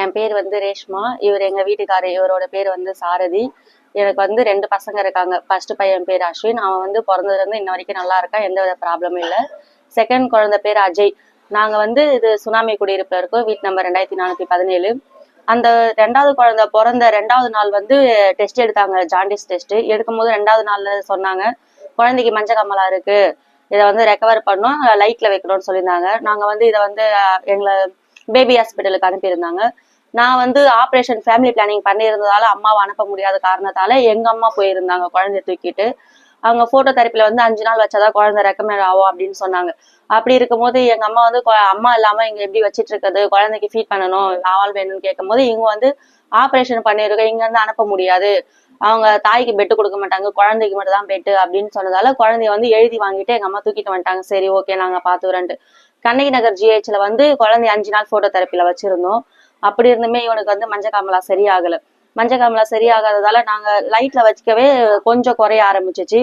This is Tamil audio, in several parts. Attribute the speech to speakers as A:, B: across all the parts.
A: என் பேர் வந்து ரேஷ்மா. இவர் எங்க வீட்டுக்காரர் இவரோட பேர் வந்து சாரதி. எனக்கு வந்து ரெண்டு பசங்க இருக்காங்க. ஃபர்ஸ்ட் பையன் பேர் அஸ்வின். அவன் வந்து பிறந்ததுல இருந்து இன்ன வரைக்கும் நல்லா இருக்கான் எந்த வித ப்ராப்ளமும் இல்லை. செகண்ட் குழந்தை பேர் அஜய். நாங்க வந்து இது சுனாமி குடியிருப்புல இருக்கோம். வீட்டு நம்பர் ரெண்டாயிரத்தி நானூத்தி பதினேழு. அந்த ரெண்டாவது குழந்தை பிறந்த ரெண்டாவது நாள் வந்து டெஸ்ட் எடுத்தாங்க. ஜாண்டிஸ் டெஸ்ட் எடுக்கும்போது ரெண்டாவது நாள்ல சொன்னாங்க குழந்தைக்கு மஞ்ச கமலா இருக்கு. இதை வந்து ரெக்கவர் பண்ணோம் லைட்ல வைக்கணும்னு சொல்லியிருந்தாங்க. நாங்க வந்து இதை வந்து எங்களை பேபி ஹாஸ்பிட்டலுக்கு அனுப்பியிருந்தாங்க. நான் வந்து ஆப்ரேஷன் ஃபேமிலி பிளானிங் பண்ணியிருந்ததால அம்மாவை அனுப்ப முடியாத காரணத்தால எங்க அம்மா போயிருந்தாங்க குழந்தைய தூக்கிட்டு. அவங்க போட்டோ தெரப்பில வந்து அஞ்சு நாள் வச்சாதான் குழந்தை ரெக்கமெண்ட் ஆகும் அப்படின்னு சொன்னாங்க. அப்படி இருக்கும்போது எங்க அம்மா வந்து அம்மா இல்லாம இங்க எப்படி வச்சிட்டு இருக்குது குழந்தைக்கு ஃபீட் பண்ணணும் ஆவால் வேணும்னு கேட்கும் போது இவங்க வந்து ஆப்ரேஷன் பண்ணிருக்க இங்க இருந்து அனுப்ப முடியாது. அவங்க தாய்க்கு பெட்டு கொடுக்க மாட்டாங்க குழந்தைக்கு மட்டும் தான் பெட்டு அப்படின்னு சொன்னதால குழந்தைய வந்து எழுதி வாங்கிட்டு எங்க அம்மா தூக்கிட்டு வந்துட்டாங்க. சரி ஓகே நாங்க பாத்துக்கிறோன்ட்டு கண்ணகி நகர் ஜிஹெச்ல வந்து குழந்தை அஞ்சு நாள் போட்டோ தெரப்பில வச்சிருந்தோம். அப்படி இருந்துமே இவனுக்கு வந்து மஞ்ச காமலா சரியாகல. மஞ்சள் காமலா சரியாகாததால நாங்க லைட்ல வச்சுக்கவே கொஞ்சம் குறைய ஆரம்பிச்சிச்சு.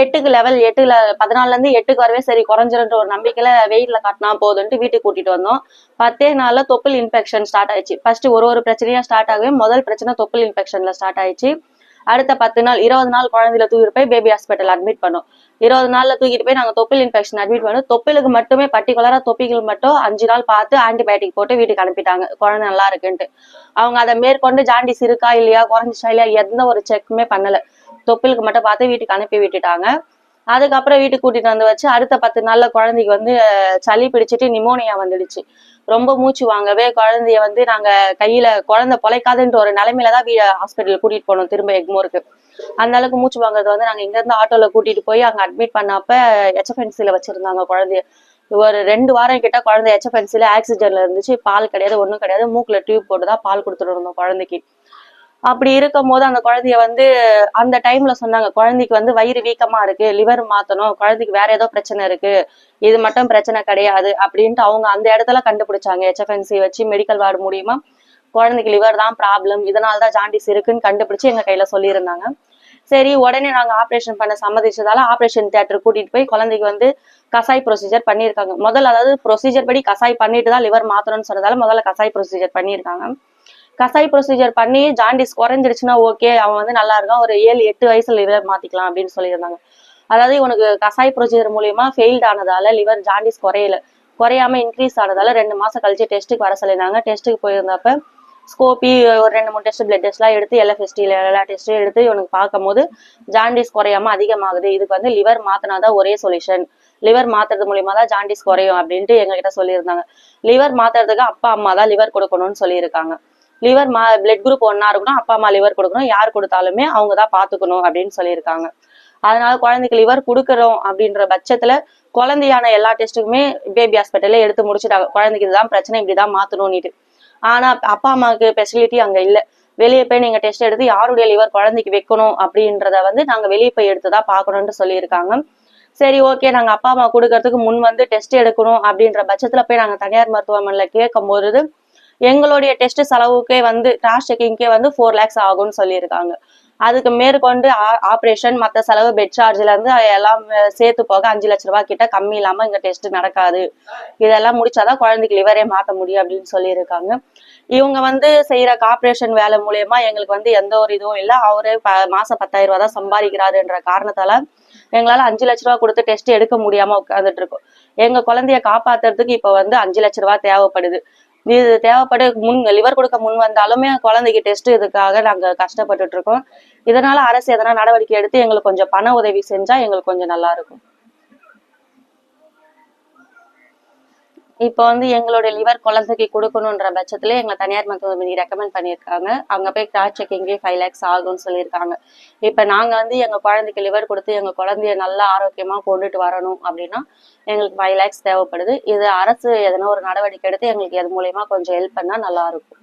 A: எட்டுக்கு லெவல் எட்டுல பதினாலுல இருந்து எட்டுக்கு வரவே சரி குறைஞ்சிருன்ற ஒரு நம்பிக்கையில வெயிட்ல காட்டினா போதுன்ட்டு வீட்டுக்கு கூட்டிட்டு வந்தோம். பத்தே நாள்ல தொப்புள் இன்ஃபெக்ஷன் ஸ்டார்ட் ஆயிடுச்சு. ஃபர்ஸ்ட் ஒரு ஒரு பிரச்சனையா ஸ்டார்ட் ஆகவே முதல் பிரச்சனை தொப்புள் இன்ஃபெக்ஷன்ல ஸ்டார்ட் ஆயிடுச்சு. அடுத்த பத்து நாள் இருபது நாள் குழந்தையில தூக்கிட்டு போய் பேபி ஹாஸ்பிட்டல் அட்மிட் பண்ணோம். இருபது நாள்ல தூக்கிட்டு போய் நாங்க தொப்பில் இன்ஃபெக்ஷன் அட்மிட் பண்ணோம். தொப்பிலுக்கு மட்டுமே பர்டிகுலரா தொப்பிகள் மட்டும் அஞ்சு நாள் பார்த்து ஆன்டிபயோட்டிக் போட்டு வீட்டுக்கு அனுப்பிட்டாங்க. குழந்தை நல்லா இருக்குன்ட்டு. அவங்க அதை மேற்கொண்டு ஜாண்டிஸ் இருக்கா இல்லையா குறைஞ்சிச்சா இல்லையா எந்த ஒரு செக்குமே பண்ணல. தொப்பிலுக்கு மட்டும் பார்த்து வீட்டுக்கு அனுப்பி விட்டுட்டாங்க. அதுக்கப்புறம் வீட்டுக்கு கூட்டிட்டு வந்து வச்சு அடுத்த பத்து நாள்ல குழந்தைக்கு வந்து சளி பிடிச்சிட்டு நிமோனியா வந்துடுச்சு. ரொம்ப மூச்சு வாங்கவே குழந்தைய வந்து நாங்க கையில குழந்தை பொழைக்காதுன்ற ஒரு நிலைமையில தான் ஹாஸ்பிட்டல் கூட்டிட்டு போனோம் திரும்ப எக்மோருக்கு. அந்த அளவுக்கு மூச்சு வாங்குறது வந்து நாங்க இங்க இருந்து ஆட்டோல கூட்டிட்டு போய் அங்க அட்மிட் பண்ணப்ப எச்எஃப்என்சில வச்சிருந்தாங்க குழந்தைய. ஒரு ரெண்டு வாரம் கிட்ட குழந்தை ஹெச்எஃப்என்சில ஆக்சிஜன்ல இருந்துச்சு. பால் கிடையாது ஒன்றும் கிடையாது. மூக்குல டியூப் போட்டு தான் பால் கொடுத்துட்டு இருந்தோம் குழந்தைக்கு. அப்படி இருக்கும் போது அந்த குழந்தைய வந்து அந்த டைம்ல சொன்னாங்க குழந்தைக்கு வந்து வயிறு வீக்கமா இருக்கு லிவர் மாத்தணும் குழந்தைக்கு வேற ஏதோ பிரச்சனை இருக்கு இது மட்டும் பிரச்சனை கிடையாது அப்படின்ட்டு அவங்க அந்த இடத்துல கண்டுபிடிச்சாங்க. ஹெச்எஃப்என்சி வச்சு மெடிக்கல் வார்டு மூலியமா குழந்தைக்கு லிவர் தான் ப்ராப்ளம் இதனால தான் ஜாண்டிஸ் இருக்குன்னு கண்டுபிடிச்சு எங்க கையில சொல்லியிருந்தாங்க. சரி உடனே நாங்க ஆப்ரேஷன் பண்ண சம்மதிச்சதால ஆப்ரேஷன் தியேட்டர் கூட்டிட்டு போய் குழந்தைக்கு வந்து கசாய் ப்ரொசீஜர் பண்ணியிருக்காங்க. முதல்ல அதாவது ப்ரொசீஜர் படி கசாய் பண்ணிட்டு தான் லிவர் மாத்தணும்னு சொன்னதால முதல்ல கசாய் ப்ரொசீஜர் பண்ணியிருக்காங்க. கசாய் ப்ரொசீஜர் பண்ணி ஜாண்டிஸ் குறைஞ்சிருச்சுன்னா ஓகே அவன் வந்து நல்லா இருக்கான். ஒரு ஏழு எட்டு வயசுல இதை மாத்திக்கலாம் அப்படின்னு சொல்லியிருந்தாங்க. அதாவது இவனுக்கு கசாய் ப்ரொசீஜர் மூலியமா ஃபெயில்ட் ஆனதால லிவர் ஜாண்டிஸ் குறையல. குறையாம இன்க்ரீஸ் ஆனதால ரெண்டு மாசம் கழிச்சு டெஸ்ட்டுக்கு வர சொல்லியிருந்தாங்க. டெஸ்ட்டுக்கு போயிருந்தப்ப ஸ்கோபி ஒரு ரெண்டு மூணு டெஸ்ட் பிளட் டெஸ்ட்லாம் எடுத்து எல்எஃப்எஸ்டியில் எல்லா டெஸ்ட்டும் எடுத்து இவனுக்கு பார்க்கும்போது ஜாண்டிஸ் குறையாம அதிகமாகுது. இதுக்கு வந்து லிவர் மாத்தினாதான் ஒரே சொல்யூஷன் லிவர் மாத்துறது மூலியமா தான் ஜாண்டிஸ் குறையும் அப்படின்ட்டு எங்ககிட்ட சொல்லியிருந்தாங்க. லிவர் மாத்துறதுக்கு அப்பா அம்மா தான் லிவர் கொடுக்கணும்னு சொல்லியிருக்காங்க. லிவர் மா பிளட் குரூப் ஒன்னா இருக்கணும் அப்பா அம்மா லிவர் கொடுக்கணும் யார் கொடுத்தாலுமே அவங்க தான் பாத்துக்கணும் அப்படின்னு சொல்லியிருக்காங்க. அதனால குழந்தைக்கு லிவர் கொடுக்குறோம் அப்படின்ற பட்சத்துல குழந்தையான எல்லா டெஸ்ட்டுக்குமே பேபி ஹாஸ்பிட்டல்ல எடுத்து முடிச்சுட்டாங்க. குழந்தைக்கு இதுதான் பிரச்சனை இப்படிதான் மாத்தணும்னுட்டு. ஆனா அப்பா அம்மாவுக்கு ஃபெசிலிட்டி அங்க இல்ல. வெளியே போய் நீங்க டெஸ்ட் எடுத்து யாருடைய லிவர் குழந்தைக்கு வைக்கணும் அப்படின்றத வந்து நாங்க வெளியே போய் எடுத்துதான் பாக்கணும்னு சொல்லியிருக்காங்க. சரி ஓகே நாங்க அப்பா அம்மா கொடுக்கறதுக்கு முன் வந்து டெஸ்ட் எடுக்கணும் அப்படின்ற பட்சத்துல போய் நாங்க தனியார் மருத்துவமனையில கேட்கும் போது எங்களுடைய டெஸ்ட் செலவுக்கே வந்து கிராஸ் செக்கிங்க்கே வந்து ஃபோர் லேக்ஸ் ஆகும்னு சொல்லியிருக்காங்க. அதுக்கு மேற்கொண்டு ஆப்ரேஷன் மற்ற செலவு பெட் சார்ஜ்ல இருந்து எல்லாம் சேர்த்து போக அஞ்சு லட்ச ரூபாய் கிட்ட கம்மி இல்லாம இங்க டெஸ்ட் நடக்காது. இதெல்லாம் முடிச்சாதான் குழந்தைக்கு லிவரே மாத்த முடியும் அப்படின்னு சொல்லியிருக்காங்க. இவங்க வந்து செய்யற காப்பரேஷன் வேலை மூலியமா எங்களுக்கு வந்து எந்த ஒரு இதுவும் இல்லை. அவரே ப- மாசம் பத்தாயிரம் ரூபாய் தான் சம்பாதிக்கிறாருன்ற காரணத்தால எங்களால அஞ்சு லட்ச ரூபாய் கொடுத்து டெஸ்ட் எடுக்க முடியாம உட்காந்துட்டு இருக்கோம். எங்க குழந்தைய காப்பாத்துறதுக்கு இப்ப வந்து அஞ்சு லட்ச ரூபாய் தேவைப்படுது. இது தேவைப்பட முன் லிவர் கொடுக்க முன் வந்தாலுமே குழந்தைக்கு டெஸ்ட் இதுக்காக நாங்க கஷ்டப்பட்டுட்டு இருக்கோம். இதனால அரசு எதனா நடவடிக்கை எடுத்து எங்களுக்கு கொஞ்சம் பண உதவி செஞ்சா எங்களுக்கு கொஞ்சம் நல்லா இருக்கும். இப்போ வந்து எங்களுடைய லிவர் குழந்தைக்கு கொடுக்கணுன்ற பட்சத்துல எங்களை தனியார் மருத்துவமனை ரெக்கமெண்ட் பண்ணியிருக்காங்க. அங்க போய் கிராஸ் செக்கிங்கே ஃபைவ் லேக்ஸ் ஆகும்னு சொல்லியிருக்காங்க. இப்போ நாங்க வந்து எங்க குழந்தைக்கு லிவர் கொடுத்து எங்க குழந்தைய நல்லா ஆரோக்கியமா கொண்டுட்டு வரணும் அப்படின்னா எங்களுக்கு ஃபைவ் லேக்ஸ் தேவைப்படுது. இது அரசு எதனா ஒரு நடவடிக்கை எடுத்து எங்களுக்கு இது மூலயமா கொஞ்சம் ஹெல்ப் பண்ணா நல்லா இருக்கும்.